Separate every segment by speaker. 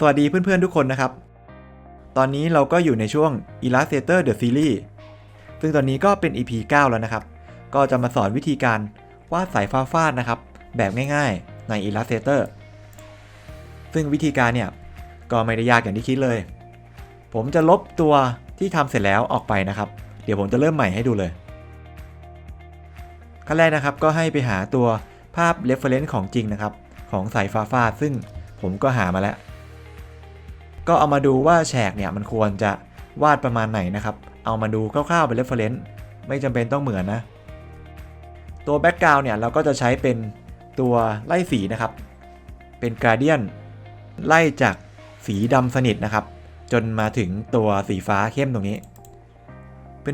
Speaker 1: สวัสดีเพื่อนๆทุกคนนะครับ ตอนนี้เราก็อยู่ในช่วง Illustrator The Series ซึ่งตอนนี้ก็เป็น EP 9 แล้วนะครับ ก็จะมาสอนวิธีการวาดสายฟ้าฟาดนะครับ แบบง่ายๆใน Illustrator ซึ่งวิธีการเนี่ยก็ไม่ได้ยากอย่างที่คิดเลย ผมจะลบตัวที่ทำเสร็จแล้วออกไปนะครับ เดี๋ยวผมจะเริ่มใหม่ให้ดูเลย ขั้นแรกนะครับก็ให้ไปหาตัวภาพ reference ของจริงนะครับ ของสายฟ้าฟาดซึ่งผมก็หามาแล้ว ก็เอามาดูว่าแฉกเนี่ยมันควรจะวาดประมาณไหนนะครับ เอามาดูคร่าวๆเป็น reference ไม่จำเป็นต้องเหมือนนะ ตัว background เนี่ยเราก็จะใช้เป็นตัวไล่สีนะครับ เป็น gradient ไล่จากสีดำสนิทนะครับ จนมาถึงตัวสีฟ้าเข้มตรงนี้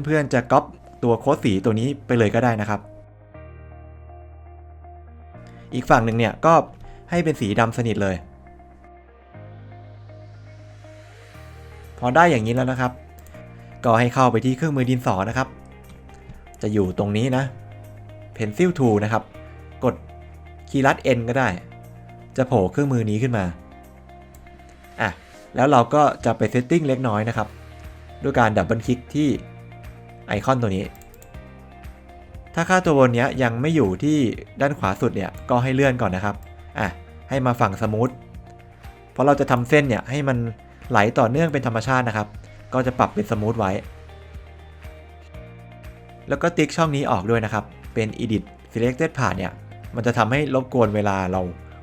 Speaker 1: เพื่อนๆจะก๊อปตัวโค้ดสีตัวนี้ไปเลยก็ได้นะครับ อีกฝั่งหนึ่งเนี่ยก็ให้เป็นสีดำสนิทเลย พอได้อย่างนี้แล้วนะครับ ก็ให้เข้าไปที่เครื่องมือดินสอนะครับ จะอยู่ตรงนี้นะ Pencil Tool นะครับ กดคีย์ลัด N ก็ได้ จะโผล่เครื่องมือนี้ขึ้นมาอะแล้วเราก็จะไปเซตติ้งเล็กน้อยนะครับ ด้วยการดับเบิลคลิกที่ไอคอนตัวนี้ ถ้าค่าตัวบนนี้ยังไม่อยู่ที่ด้านขวาสุดเนี่ยก็ให้เลื่อนก่อนนะครับอะให้มาฝั่งสมูทเพราะเราจะทำเส้นเนี่ยให้มัน ไหลต่อเนื่องเป็นธรรมชาตินะครับ ก็จะปรับเป็นสมูทไว้ แล้วก็ติ๊กช่องนี้ออกด้วยนะครับ เป็น edit selected part เนี่ย มันจะทำให้รบกวนเวลาเรา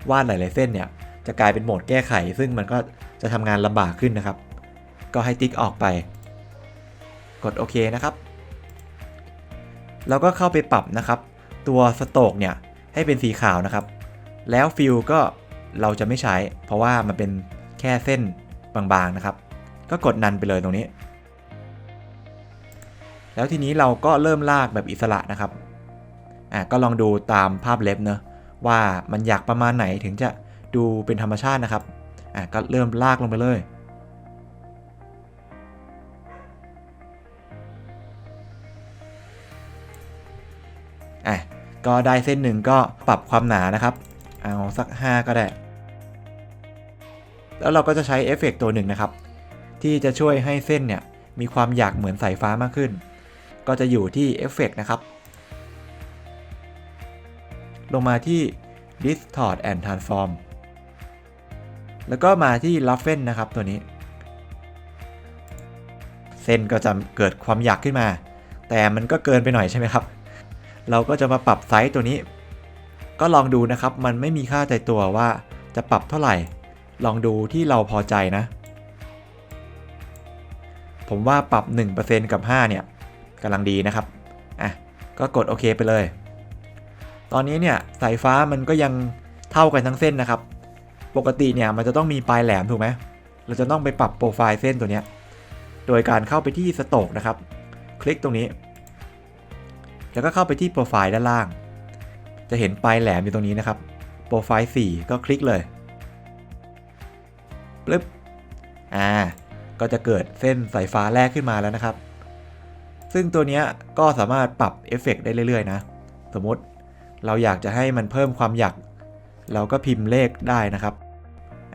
Speaker 1: วาดหลายๆเส้นเนี่ย จะกลายเป็นโหมดแก้ไข ซึ่งมันก็จะทำงานลำบากขึ้นนะครับ ก็ให้ติ๊กออกไป กดโอเคนะครับ แล้วก็เข้าไปปรับนะครับ ตัวสโตกเนี่ยให้เป็นสีขาวนะครับ แล้วฟิลก็เราจะไม่ใช้ เพราะว่ามันเป็นแค่เส้น บางๆนะครับ ก็กดนันไปเลยตรงนี้ แล้วทีนี้เราก็เริ่มลากแบบอิสระนะครับอะก็ลองดูตามภาพเล็บเนอะว่ามันอยากประมาณไหนถึงจะดูเป็นธรรมชาตินะครับอะก็เริ่มลากลงไปเลยอะก็ได้เส้นหนึ่งก็ปรับความหนานะครับ เอาสัก 5 ก็ได้ แล้วเราก็จะใช้เอฟเฟกต์ตัวหนึ่งนะครับ ที่จะช่วยให้เส้นเนี่ยมีความหยากเหมือนสายฟ้ามากขึ้น ก็จะอยู่ที่เอฟเฟกต์นะครับ ลงมาที่ distort and transform แล้วก็มาที่ roughen นะครับตัวนี้ เส้นก็จะเกิดความหยากขึ้นมา แต่มันก็เกินไปหน่อยใช่ไหมครับ เราก็จะมาปรับไซส์ตัวนี้ ก็ลองดูนะครับ มันไม่มีค่าใจตัวว่าจะปรับเท่าไหร่ ลองดูที่เราพอใจนะ ผมว่าปรับ 1%กับ 5 เนี่ยกำลังดีนะครับ อะ ก็กดโอเคไปเลย ตอนนี้เนี่ยสายฟ้ามันก็ยังเท่ากันทั้งเส้นนะครับ ปกติเนี่ยมันจะต้องมีปลายแหลมถูกไหมเราจะต้องไปปรับโปรไฟล์เส้นตัวเนี้ย โดยการเข้าไปที่สโตกนะครับ คลิกตรงนี้ แล้วก็เข้าไปที่โปรไฟล์ด้านล่าง จะเห็นปลายแหลมอยู่ตรงนี้นะครับ โปรไฟล์ 4 ก็คลิกเลย ปึ๊บอ่าก็จะเกิดเส้นสายฟ้าแรกขึ้นมาแล้วนะครับ ซึ่งตัวนี้ก็สามารถปรับเอฟเฟกต์ได้เรื่อยๆนะ สมมติเราอยากจะให้มันเพิ่มความหยัก เราก็พิมพ์เลขได้นะครับ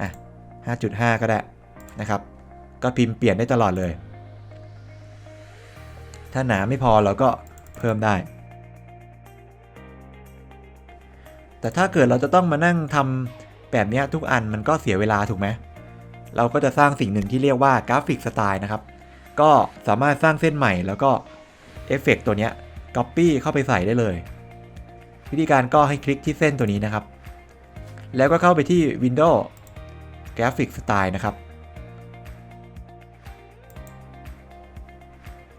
Speaker 1: อะ5.5 ก็ได้นะครับ ก็พิมพ์เปลี่ยนได้ตลอดเลย ถ้าหนาไม่พอเราก็เพิ่มได้ แต่ถ้าเกิดเราจะต้องมานั่งทำแบบนี้ทุกอันมันก็เสียเวลาถูกไหม เราก็จะสร้างสิ่งหนึ่งที่เรียกว่ากราฟิกสไตล์นะครับ ก็สามารถสร้างเส้นใหม่แล้วก็เอฟเฟกตัวนี้ Copy เข้าไปใส่ได้เลย วิธีการก็ให้คลิกที่เส้นตัวนี้นะครับ แล้วก็เข้าไปที่ Windows Graphic Style นะครับ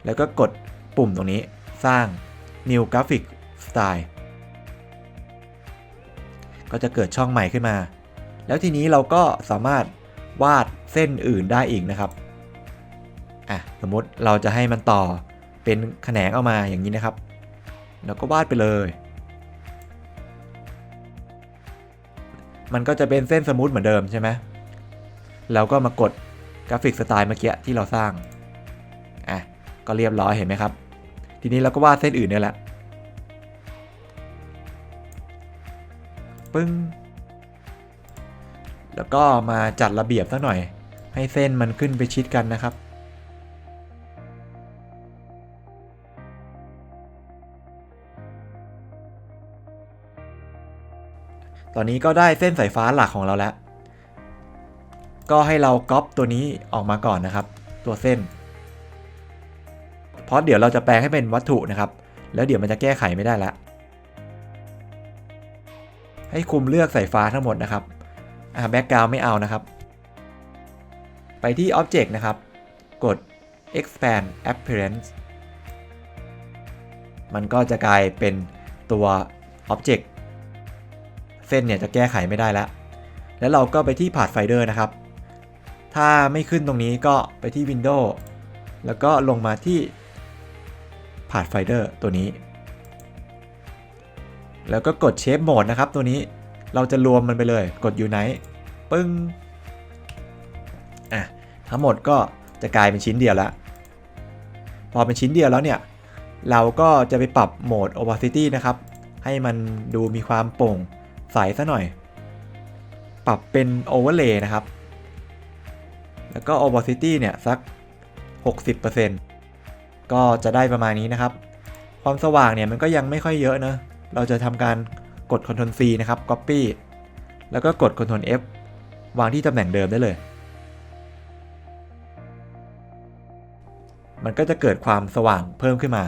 Speaker 1: แล้วก็กดปุ่มตรงนี้สร้าง New Graphic Style ก็จะเกิดช่องใหม่ขึ้นมา แล้วทีนี้เราก็สามารถ วาดเส้นอื่นได้อีกนะครับอะสมมติเราจะให้มันต่อเป็นแขนงออกมาอย่างนี้นะครับ แล้วก็วาดไปเลย มันก็จะเป็นเส้นสมูทเหมือนเดิมใช่ไหมแล้วก็มากดกราฟิกสไตล์เมื่อกี้ที่เราสร้างอะก็เรียบร้อยเห็นไหมครับ ทีนี้เราก็วาดเส้นอื่นเนี่ยแหละ ปึ้ง แล้วก็มาจัดระเบียบสักหน่อย ให้เส้นมันขึ้นไปชิดกันนะครับ ตอนนี้ก็ได้เส้นสายฟ้าหลักของเราแล้ว ก็ให้เราก๊อปตัวนี้ออกมาก่อนนะครับ ตัวเส้น เพราะเดี๋ยวเราจะแปลงให้เป็นวัตถุนะครับ แล้วเดี๋ยวมันจะแก้ไขไม่ได้แล้วให้คุมเลือกสายฟ้าทั้งหมดนะครับ อ่าแบ็กกราวไม่เอานะครับ ไปที่ Object นะครับ กด expand appearance มันก็จะกลายเป็นตัว Object เส้นเนี่ยจะแก้ไขไม่ได้แล้ว แล้วเราก็ไปที่ Pathfinder นะครับ ถ้าไม่ขึ้นตรงนี้ก็ไปที่ Windows แล้วก็ลงมาที่ Pathfinder ตัวนี้ แล้วก็กด Shape Mode นะครับตัวนี้ เราจะรวมมันไปเลยกด Unite ปึ้งอะทั้งหมดก็จะกลายเป็นชิ้นเดียวแล้ว พอเป็นชิ้นเดียวแล้วเนี่ย เราก็จะไปปรับโหมด opacity นะครับ ให้มันดูมีความโปร่งใสซะหน่อย ปรับเป็น overlay นะครับ แล้วก็ opacity เนี่ยสัก 60%ก็จะได้ประมาณนี้นะครับ ความสว่างเนี่ยมันก็ยังไม่ค่อยเยอะนะ เราจะทำการ กด Ctrl C นะครับ Copy แล้วก็กด Ctrl F วางที่ตำแหน่งเดิมได้เลย มันก็จะเกิดความสว่างเพิ่มขึ้นมา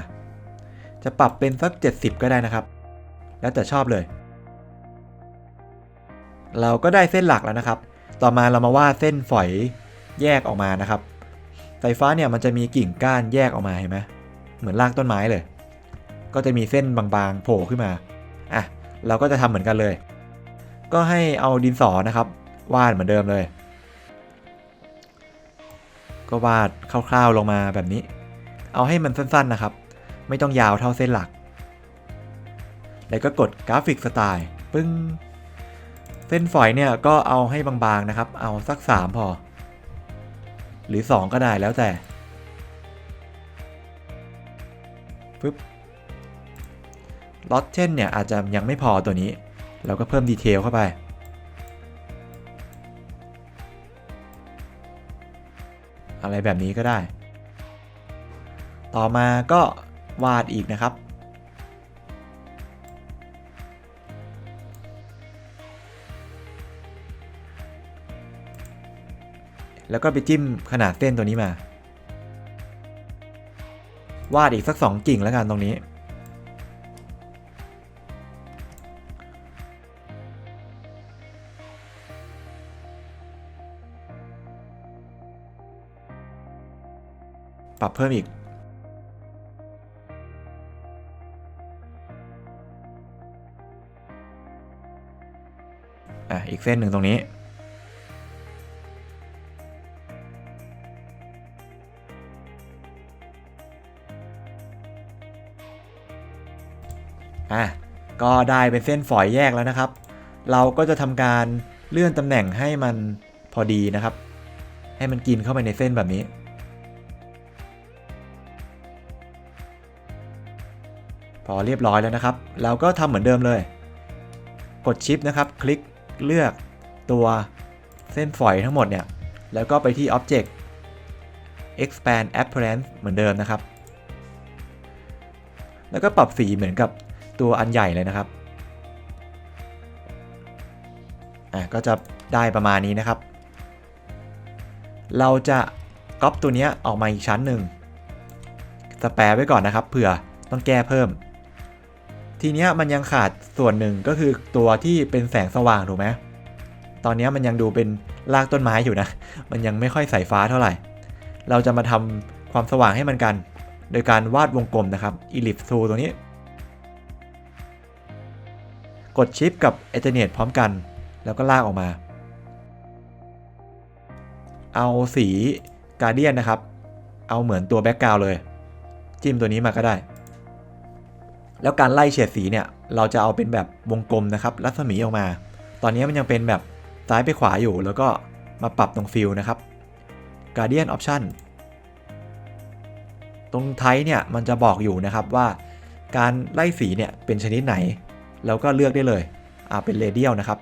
Speaker 1: จะปรับเป็นสัก 70 ก็ได้นะครับ แล้วแต่ชอบเลย เราก็ได้เส้นหลักแล้วนะครับ ต่อมาเรามาวาดเส้นฝอยแยกออกมานะครับ สายฟ้าเนี่ยมันจะมีกิ่งก้านแยกออกมาเห็นไหมเหมือนรากต้นไม้เลย ก็จะมีเส้นบางๆ โผล่ขึ้นมา เราก็จะทำเหมือนกันเลย ก็ให้เอาดินสอนะครับวาดเหมือนเดิมเลย ก็วาดคร่าวๆลงมาแบบนี้ เอาให้มันสั้นๆนะครับ ไม่ต้องยาวเท่าเส้นหลัก แล้วก็กดกราฟิกสไตล์ปึ้งเส้นฝอยเนี่ยก็เอาให้บางๆนะครับ เอาสัก 3 พอ หรือ 2 ก็ได้แล้วแต่ปึ๊บ ล็อตเช่นเนี่ยอาจจะยังไม่พอตัวนี้ เราก็เพิ่มดีเทลเข้าไป อะไรแบบนี้ก็ได้ ต่อมาก็วาดอีกนะครับ แล้วก็ไปจิ้มขนาดเส้นตัวนี้มา วาดอีกสัก 2 กิ่งแล้วกันตรงนี้ ปรับเพิ่มอีกอะอีกเส้นหนึ่งตรงนี้ อะ ก็ได้เป็นเส้นฝอยแยกแล้วนะครับ เราก็จะทำการเลื่อนตำแหน่งให้มันพอดีนะครับ ให้มันกินเข้าไปในเส้นแบบนี้ พอเรียบร้อยแล้วนะครับ เราก็ทำเหมือนเดิมเลย กดชิปนะครับ คลิกเลือกตัวเส้นฝอยทั้งหมดเนี่ย แล้วก็ไปที่ Object Expand Appearance เหมือนเดิมนะครับ แล้วก็ปรับสีเหมือนกับตัวอันใหญ่เลยนะครับ อะก็จะได้ประมาณนี้นะครับ เราจะก๊อปตัวนี้ออกมาอีกชั้นหนึ่งสแปรไว้ก่อนนะครับเผื่อต้องแก้เพิ่ม ทีเนี้ยมันยังขาดส่วนหนึ่งก็คือตัวที่เป็นแสงสว่างถูกไหมตอนนี้มันยังดูเป็นรากต้นไม้อยู่นะ มันยังไม่ค่อยใส่ฟ้าเท่าไหร่ เราจะมาทำความสว่างให้มันกัน โดยการวาดวงกลมนะครับ ellipse tool ตัวนี้ กดชิปกับ alternate พร้อมกัน แล้วก็ลากออกมา เอาสีกา a เดียนนะครับ เอาเหมือนตัวแบ็กกราวเลย จิ้มตัวนี้มาก็ได้ แล้วการไล่เฉดสีเนี่ยเราจะเอาเป็นแบบวงกลมนะครับรัศมีออกมา ตอนนี้มันยังเป็นแบบซ้ายไปขวาอยู่ แล้วก็มาปรับตรงฟิลนะครับ Guardian Option ตรงไทยเนี่ยมันจะบอกอยู่นะครับว่าการไล่สีเนี่ยเป็นชนิดไหน แล้วก็เลือกได้เลยอ่าเป็นเรเดียลนะครับ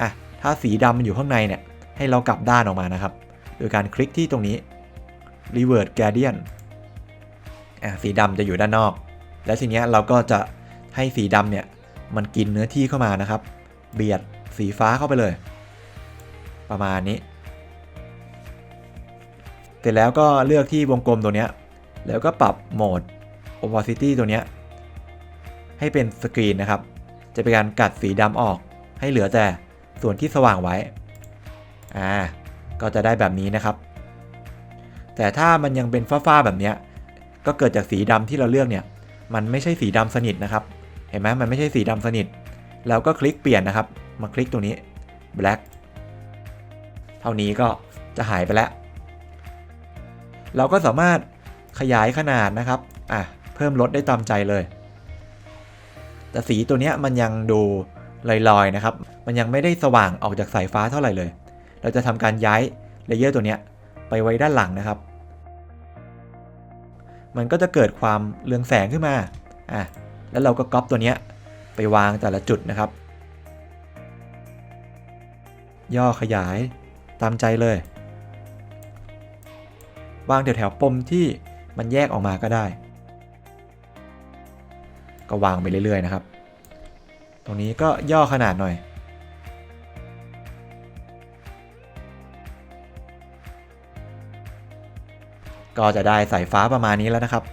Speaker 1: อะถ้าสีดำมันอยู่ข้างในเนี่ยให้เรากลับด้านออกมานะครับ โดยการคลิกที่ตรงนี้ Revert Guardian อะสีดำจะอยู่ด้านนอก แล้วทีเนี้ยเราก็จะให้สีดำเนี่ยมันกินเนื้อที่เข้ามานะครับ เบียดสีฟ้าเข้าไปเลย ประมาณนี้ เสร็จแล้วก็เลือกที่วงกลมตัวเนี้ยแล้วก็ปรับโหมด opacity ตัวเนี้ยให้เป็นสกรีนนะครับ จะเป็นการกัดสีดำออก ให้เหลือแต่ส่วนที่สว่างไว้ อ่า ก็จะได้แบบนี้นะครับ แต่ถ้ามันยังเป็นฟ้าๆแบบเนี้ย ก็เกิดจากสีดำที่เราเลือกเนี่ย มันไม่ใช่สีดำสนิทนะครับ เห็นไหมมันไม่ใช่สีดำสนิทเราก็คลิกเปลี่ยนนะครับ มาคลิกตรงนี้ black เท่านี้ก็จะหายไปแล้ว เราก็สามารถขยายขนาดนะครับ อะ เพิ่มลดได้ตามใจเลย แต่สีตัวเนี้ยมันยังดูลอยๆนะครับ มันยังไม่ได้สว่างออกจากสายฟ้าเท่าไหร่เลย เราจะทำการย้ายเลเยอร์ตัวเนี้ยไปไว้ด้านหลังนะครับ มันก็จะเกิดความเรืองแสงขึ้นมาอะแล้วเราก็ก๊อปตัวเนี้ยไปวางแต่ละจุดนะครับ ย่อขยายตามใจเลย วางแถวๆปมที่มันแยกออกมาก็ได้ ก็วางไปเรื่อยๆนะครับ ตรงนี้ก็ย่อขนาดหน่อย ก็จะได้สายฟ้าประมาณนี้แล้วนะครับ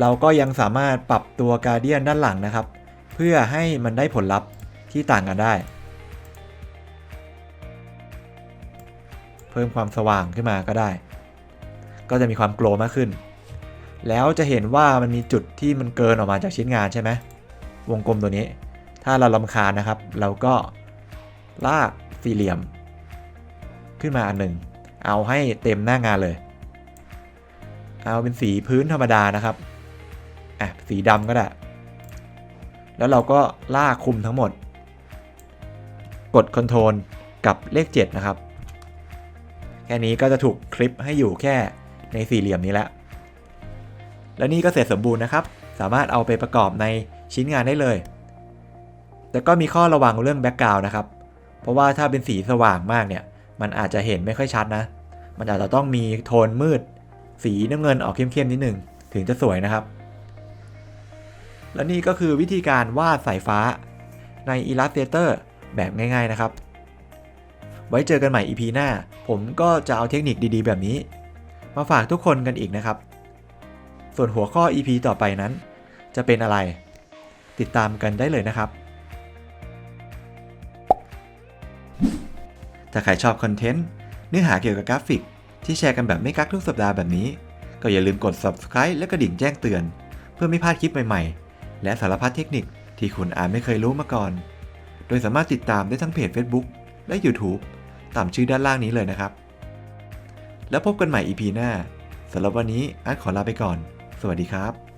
Speaker 1: เราก็ยังสามารถปรับตัวการเดียนด้านหลังนะครับ เพื่อให้มันได้ผลลัพธ์ที่ต่างกันได้ เพิ่มความสว่างขึ้นมาก็ได้ ก็จะมีความโกลว์มากขึ้น แล้วจะเห็นว่ามันมีจุดที่มันเกินออกมาจากชิ้นงานใช่ไหมวงกลมตัวนี้ ถ้าเราลำคาญนะครับ เราก็ลากสี่เหลี่ยม ขึ้นมาอันหนึ่ง เอาให้เต็มหน้างานเลย เอาเป็นสีพื้นธรรมดานะครับอะสีดำก็ได้ แล้วเราก็ลากคุมทั้งหมด กด Ctrl กับเลข 7 นะครับ แค่นี้ก็จะถูกคลิปให้อยู่แค่ในสี่เหลี่ยมนี้แล้ว แล้วนี่ก็เสร็จสมบูรณ์นะครับ สามารถเอาไปประกอบในชิ้นงานได้เลย แต่ก็มีข้อระวังเรื่องแบ็กกราวน์นะครับ เพราะว่าถ้าเป็นสีสว่างมากเนี่ย มันอาจจะเห็นไม่ค่อยชัดนะ มันอาจจะต้องมีโทนมืด สีน้ำเงินออกเข้มๆนิดหนึ่งถึงจะสวยนะครับ และนี่ก็คือวิธีการวาดสายฟ้าใน Illustrator แบบง่าย ๆนะครับ ไว้เจอกันใหม่ EP หน้า ผมก็จะเอาเทคนิคดีๆ แบบนี้ มาฝากทุกคนกันอีกนะครับ ส่วนหัวข้อ EP ต่อไปนั้น จะเป็นอะไร ติดตามกันได้เลยนะครับ ถ้าใครชอบคอนเทนต์เนื้อหาเกี่ยวกับกราฟิก ที่แชร์กันแบบไม่กักทุกสัปดาห์แบบนี้ ก็อย่าลืมกด subscribe และกระดิ่งแจ้งเตือน เพื่อไม่พลาดคลิปใหม่ๆ และสารพัดเทคนิคที่คุณอาจไม่เคยรู้มาก่อน โดยสามารถติดตามได้ทั้งเพจ Facebook และ YouTube ตามชื่อด้านล่างนี้เลยนะครับ แล้วพบกันใหม่ EP หน้าสำหรับวันนี้อาร์ตขอลาไปก่อน สวัสดีครับ